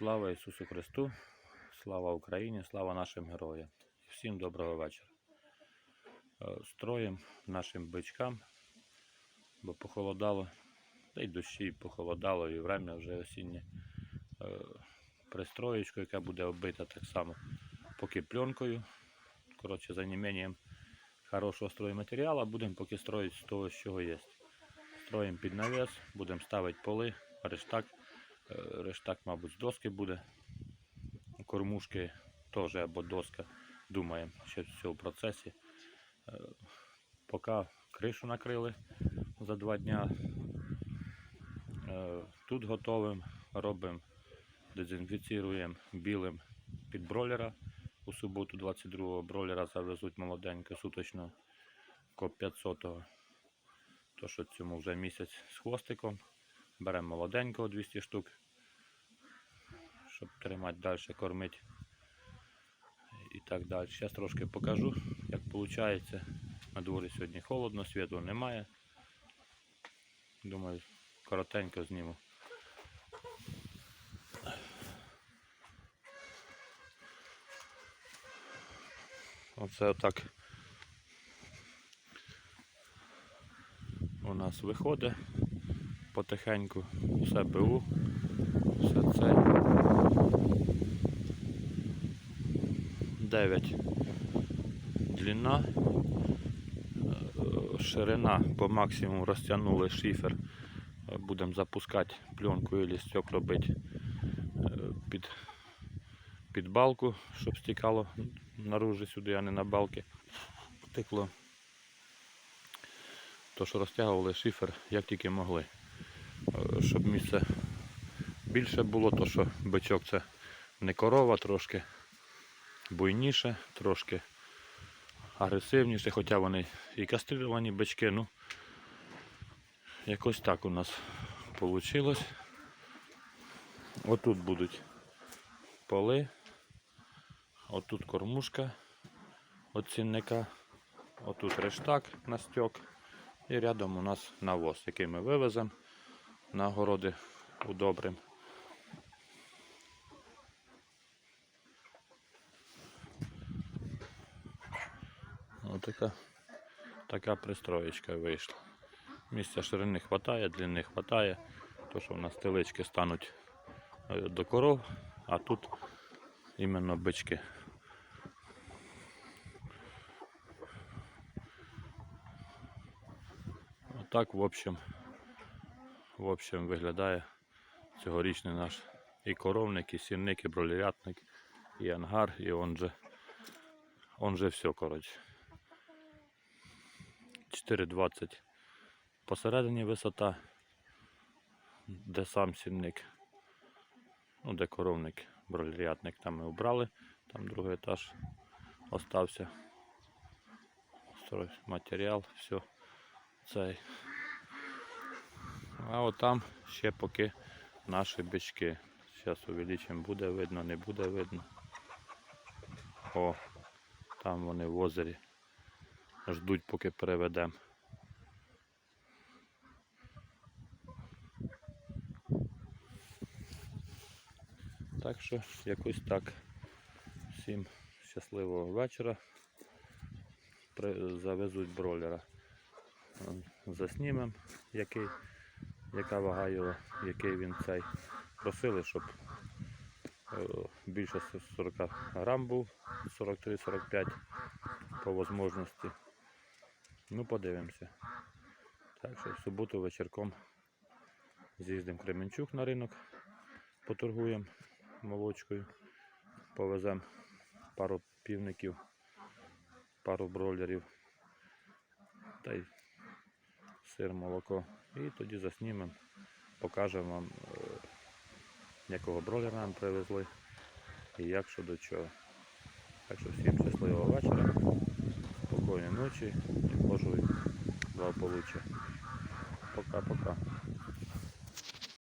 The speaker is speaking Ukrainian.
Слава Ісусу Христу, слава Україні, слава нашим героям. Всім доброго вечора. Е, Строїм нашим бичкам, бо похолодало, та й дощі похолодало, і время вже осіннє. Е, Пристроєчку, яка буде оббита так само поки пленкою. Коротше, за неимением хорошого стройматеріалу будемо поки строїти з того, що є. Строїмо під навіс, будемо ставити поли, рештак. Е, Рештак, мабуть, з доски буде. Кормушки теж або доска. Думаємо, ще все в процесі. Е, Поки кришу накрили за два дня. Е, Тут готовим, робимо, дезінфіціруємо білим під бройлера. У суботу 22-го бройлера завезуть молоденько суточно коп 500 То, що цьому вже місяць з хвостиком. Беремо молоденького 200 штук, щоб тримати далі, кормити і так далі. Зараз трошки покажу, як виходить. На дворі сьогодні холодно, світла немає. Думаю, коротенько зніму. Оце отак у нас виходить потихеньку все БУ, все це. 9 длина, Е, ширина по максимуму розтягнули шифер. Е, Будемо запускати пленку і стек робити е, під, під балку, щоб стікало наружу сюди, а не на балки. Текло. То, що розтягували шифер, як тільки могли. Е, Щоб місце більше було, то що бичок це не корова трошки буйніше, трошки агресивніше, хоча вони і кастрировані бички, ну якось так у нас вийшло. Отут будуть поли, отут кормушка от цінника, отут рештак на стьок і рядом у нас навоз, який ми вивеземо на городи удобрим. Отака така пристроєчка вийшла. Місця ширини хватає, длини хватає, то що у нас телички стануть е, до коров, а тут іменно бички. Отак, в общем, в общем, виглядає цьогорічний наш і коровник, і сірник, і бролерятник, і ангар, і он же, он же все, коротше. 4,20 посередині висота, де сам сінник, ну де коровник, бролерятник там ми убрали, там другий етаж остався. Матеріал, все цей. А от там ще поки наші бички. Зараз увеличимо, буде видно, не буде видно. О, там вони в озері ждуть, поки переведемо. Так що якось так. Всім щасливого вечора. Завезуть бройлера. Ем, Заснімемо, який, яка вага його, який він цей. Просили, щоб е, більше 40 грам був, 43-45 по можливості. Ну, подивимося. Так що в суботу вечірком з'їздимо Кременчук на ринок, поторгуємо молочкою, повеземо пару півників, пару бройлерів та й сир, молоко. І тоді заснімемо, покажемо вам, е, якого бройлера нам привезли і як що до чого. Так що всім щасливого вечора, спокійної ночі і Божої благополуччя. Пока-пока.